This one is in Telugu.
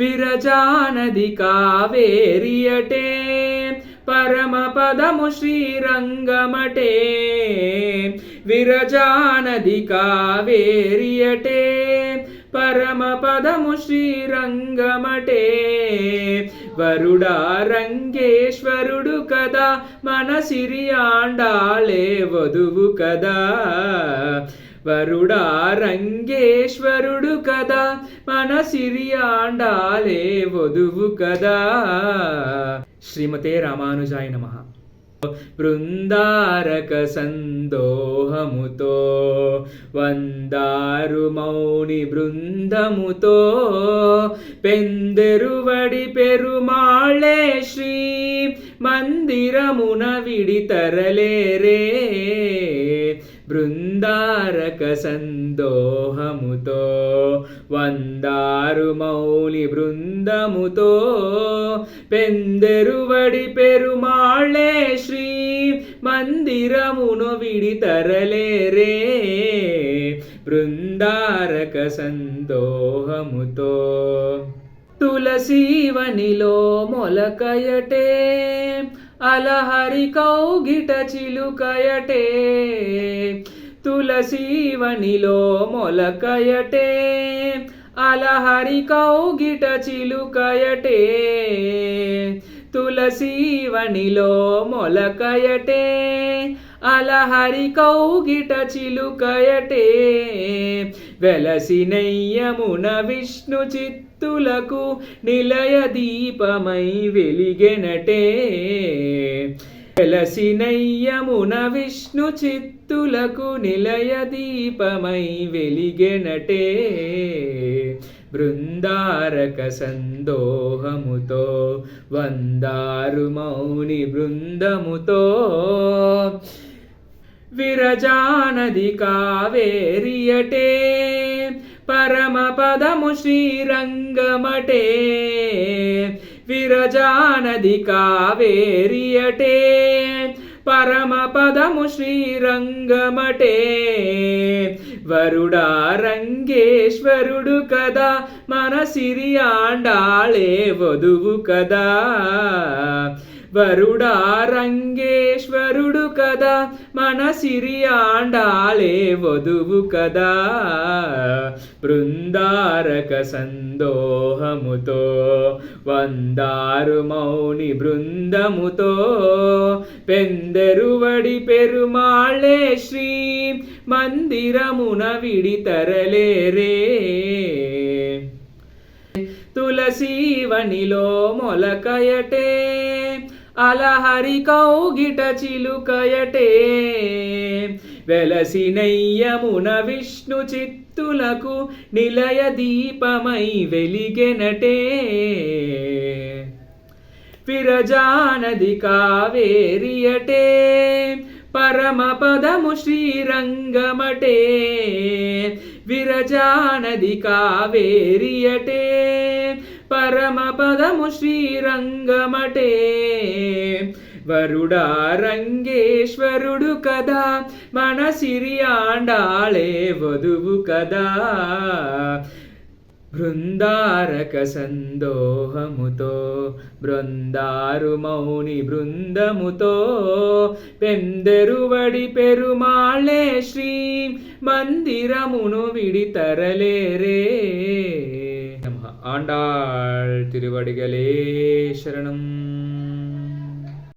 విరజానది కావేరియటే. పరమ పదము శ్రీరంగమటే. విరజానది కావేరియటే. పరమ పదము శ్రీరంగమటే. వరుడా రంగేశ్వరుడు కదా మన సిరియాండాలే వధువు కదా. వరుడా రంగేశ్వరుడు కదా మన సిరియాండాలే వధువు కదా. శ్రీమతే రామానుజాయ నమ. బృందారక సందోహముతో వందారు మౌని బృందముతో పెందెరువడి పెరుమాళే శ్రీ మందిరమున విడి తరలేరే బృందారక సందోహముతో వందారు మౌలి బృందముతో పెందెరువడి పెరుమాళే శ్రీ మందిరమును విడితరలేరే. బృందారక సందోహముతో తులసీవనిలో మొలకయటే అలహరి కౌగిట చిలుకయటే తులసీవనిలో మొలకయటే. అలహరి కౌగిట చిలుకయటే తులసీవనిలో మొలకయటే. అలహరి కౌగిట చిలుకయటే వెలసినయ్యమున విష్ణు చిత్తులకు నిలయ దీపమై వెలిగెనటే. వెలసినయ్యమున విష్ణు చిత్తులకు నిలయ దీపమై వెలిగెనటే. బృందారక సందోహముతో వందారు మౌని బృందముతో విరజానది కావేరియటే. పరమ పదము శ్రీరంగమటే. విరజానది కావేరియటే. పరమ పదము శ్రీరంగమటే. వరుడా రంగేశ్వరుడు కదా మన సిరియాండాళే వధువు కదా. వరుడా రంగే రంగేశ్వరుడు కదా మన సిరి ఆండాలే వధువు కదా. బృందారక సందోహముతో వందారు మౌని బృందముతో పెందరువడి పెరుమాళే శ్రీ మందిరమున విడితరలేరే తులసీవనిలో మొలకయటే అలహరి కౌగిట చిలుకయటే. వెలసినయ్యమున విష్ణు చిత్తులకు నిలయ దీపమై వెలిగెనటే. విరజానది కావేరియటే. పరమపదము శ్రీరంగమటే. విరజానది కావేరియటే పరమ పదము శ్రీరంగమటే. వరుడా రంగేశ్వరుడు కదా మన సిరియాండాళే వధువు కదా. బృందారక సందోహముతో బృందారు మౌని బృందముతో పెందెరువడి పెరుమాళే శ్రీ మందిరమును విడితరలేరే. నమః. ఆండాళ్ తిరువడిగలే శరణం.